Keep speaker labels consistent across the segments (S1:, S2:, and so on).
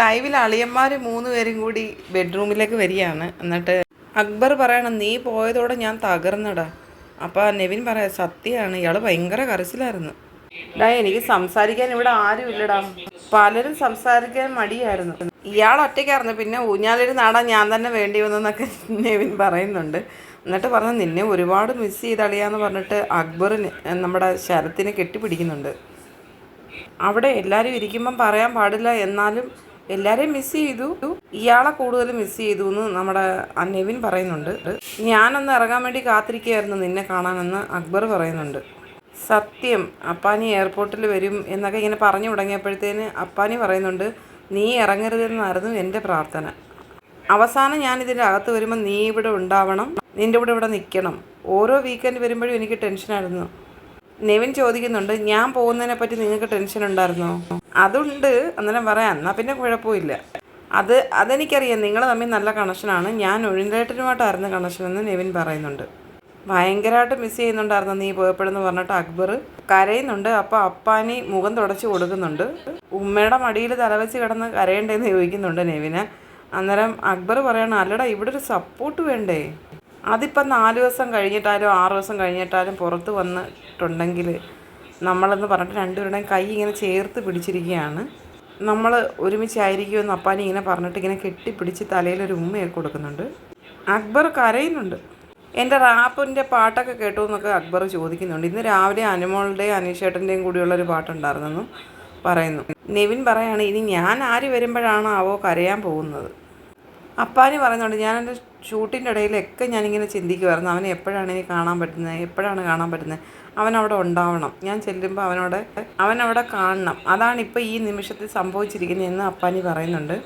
S1: ലൈവിൽ അളിയന്മാർ മൂന്ന് പേരും കൂടി ബെഡ്റൂമിലേക്ക് വരികയാണ്. എന്നിട്ട് അക്ബർ പറയണം നീ പോയതോടെ ഞാൻ തകർന്നടാ. അപ്പോൾ നെവിൻ പറയാം സത്യമാണ് ഇയാൾ ഭയങ്കര കരച്ചിലായിരുന്നു. ഡാ എനിക്ക് സംസാരിക്കാൻ ഇവിടെ ആരും ഇല്ലടാ. പലരും സംസാരിക്കാൻ മടിയായിരുന്നു. ഇയാൾ ഒറ്റയ്ക്കായിരുന്നു പിന്നെ ഊഞ്ഞാലിരുന്ന് നാടാ ഞാൻ തന്നെ വേണ്ടി വന്നെന്നൊക്കെ നെവിൻ പറയുന്നുണ്ട്. എന്നിട്ട് പറഞ്ഞു നിന്നെ ഒരുപാട് മിസ് ചെയ്തളിയാന്ന് പറഞ്ഞിട്ട് അക്ബറിന് നമ്മുടെ ശരത്തിനെ കെട്ടിപ്പിടിക്കുന്നുണ്ട്. അവിടെ എല്ലാവരും ഇരിക്കുമ്പം പറയാൻ പാടില്ല എന്നാലും എല്ലാവരെയും മിസ് ചെയ്തു. ഇയാളെ കൂടുതൽ മിസ് ചെയ്തു എന്ന് നമ്മുടെ ആ നെവിൻ പറയുന്നുണ്ട്. ഞാനൊന്ന് ഇറങ്ങാൻ വേണ്ടി കാത്തിരിക്കുകയായിരുന്നു നിന്നെ കാണാനെന്ന് അക്ബർ പറയുന്നുണ്ട്. സത്യം അപ്പാനി എയർപോർട്ടിൽ വരും എന്നൊക്കെ ഇങ്ങനെ പറഞ്ഞു തുടങ്ങിയപ്പോഴത്തേന് അപ്പാനി പറയുന്നുണ്ട് നീ ഇറങ്ങരുതെന്നായിരുന്നു എന്റെ പ്രാർത്ഥന. അവസാനം ഞാൻ ഇതിന്റെ അകത്ത് വരുമ്പോൾ നീ ഇവിടെ ഉണ്ടാവണം നിന്റെ കൂടെ ഇവിടെ നിൽക്കണം. ഓരോ വീക്കെൻഡ് വരുമ്പോഴും എനിക്ക് ടെൻഷനായിരുന്നു നെവിൻ ചോദിക്കുന്നുണ്ട് ഞാൻ പോകുന്നതിനെ പറ്റി നിങ്ങൾക്ക് ടെൻഷൻ ഉണ്ടായിരുന്നോ? അതുണ്ട്. അന്നേരം പറയാം. എന്നാൽ പിന്നെ കുഴപ്പമില്ല. അത് അതെനിക്കറിയാം. നിങ്ങൾ തമ്മിൽ നല്ല കണക്ഷനാണ് ഞാൻ ഒഴിന്തേട്ടനുമായിട്ടായിരുന്നു കണക്ഷൻ എന്ന് നെവിൻ പറയുന്നുണ്ട്. ഭയങ്കരമായിട്ട് മിസ് ചെയ്യുന്നുണ്ടായിരുന്നു. നീ പോയപ്പോഴെന്ന് പറഞ്ഞിട്ട് അക്ബർ കരയുന്നുണ്ട്. അപ്പോൾ അപ്പാനി മുഖം തുടച്ച് കൊടുക്കുന്നുണ്ട്. ഉമ്മയുടെ മടിയിൽ തലവെച്ച് കിടന്ന് കരയണ്ടേന്ന് ചോദിക്കുന്നുണ്ട് നെവിനെ. അന്നേരം അക്ബർ പറയണം അല്ലടാ ഇവിടെ ഒരു സപ്പോർട്ട് വേണ്ടേ? അതിപ്പം നാല് ദിവസം കഴിഞ്ഞിട്ടാലും ആറ് ദിവസം കഴിഞ്ഞിട്ടാലും പുറത്ത് വന്നിട്ടുണ്ടെങ്കിൽ നമ്മളെന്ന് പറഞ്ഞിട്ട് രണ്ടുപേരുടെയും കൈ ഇങ്ങനെ ചേർത്ത് പിടിച്ചിരിക്കുകയാണ്. നമ്മൾ ഒരുമിച്ചായിരിക്കുമെന്ന് അപ്പാനി ഇങ്ങനെ പറഞ്ഞിട്ട് ഇങ്ങനെ കെട്ടിപ്പിടിച്ച് തലയിലൊരു ഉമ്മയൊക്കെ കൊടുക്കുന്നുണ്ട്. അക്ബർ കരയുന്നുണ്ട്. എന്റെ റാപ്പിന്റെ പാട്ടൊക്കെ കേട്ടു എന്നൊക്കെ അക്ബർ ചോദിക്കുന്നുണ്ട്. ഇന്ന് രാവിലെ അനുമോളുടെയും അനീഷേട്ടന്റെയും കൂടിയുള്ള കൂടിയുള്ളൊരു പാട്ടുണ്ടായിരുന്നെന്നും പറയുന്നു. നെവിൻ പറയാണ് ഇനി ഞാൻ ആര് വരുമ്പോഴാണ് അവോ കരയാൻ പോകുന്നത്? അപ്പാനി പറയുന്നുണ്ട് ഞാൻ എന്റെ ഷൂട്ടിന്റെ ഇടയിലൊക്കെ ഞാനിങ്ങനെ ചിന്തിക്കുമായിരുന്നു അവനെ എപ്പോഴാണ് ഇനി കാണാൻ പറ്റുന്നത് എപ്പോഴാണ് കാണാൻ പറ്റുന്നത് അവൻ ഉണ്ടാവണം. ഞാൻ ചെല്ലുമ്പോൾ അവനോട് അവനവിടെ കാണണം. അതാണ് ഇപ്പോൾ ഈ നിമിഷത്തിൽ സംഭവിച്ചിരിക്കുന്നതെന്ന് അപ്പാനി പറയുന്നുണ്ട്.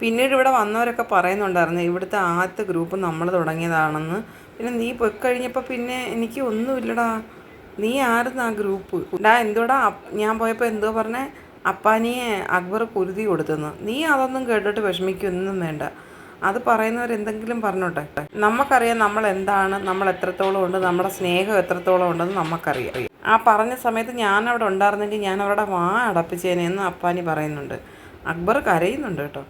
S1: പിന്നീട് ഇവിടെ വന്നവരൊക്കെ പറയുന്നുണ്ടായിരുന്നു ഇവിടുത്തെ ആദ്യത്തെ ഗ്രൂപ്പ് നമ്മൾ തുടങ്ങിയതാണെന്ന്. പിന്നെ നീ പോയി കഴിഞ്ഞപ്പോൾ പിന്നെ എനിക്ക് ഒന്നുമില്ലടാ. നീ ആയിരുന്നു ആ ഗ്രൂപ്പ്? ഡാ എന്തോടാ ഞാൻ പോയപ്പോൾ എന്തോ പറഞ്ഞേ? അപ്പാനിയെ അക്ബർ കുരുതി കൊടുത്തെന്ന്. നീ അതൊന്നും കേട്ടിട്ട് വിഷമിക്കൊന്നും വേണ്ട. അത് പറയുന്നവർ എന്തെങ്കിലും പറഞ്ഞോട്ടെ. നമുക്കറിയാം നമ്മൾ എന്താണ് നമ്മൾ എത്രത്തോളം ഉണ്ട് നമ്മുടെ സ്നേഹം എത്രത്തോളം ഉണ്ടെന്ന് നമുക്കറിയാം. ആ പറഞ്ഞ സമയത്ത് ഞാൻ അവിടെ ഉണ്ടായിരുന്നെങ്കിൽ ഞാൻ അവരുടെ വാ അടപ്പിച്ചേനെ എന്ന് അപ്പാനി പറയുന്നുണ്ട്. അക്ബർ കരയുന്നുണ്ട് കേട്ടോ.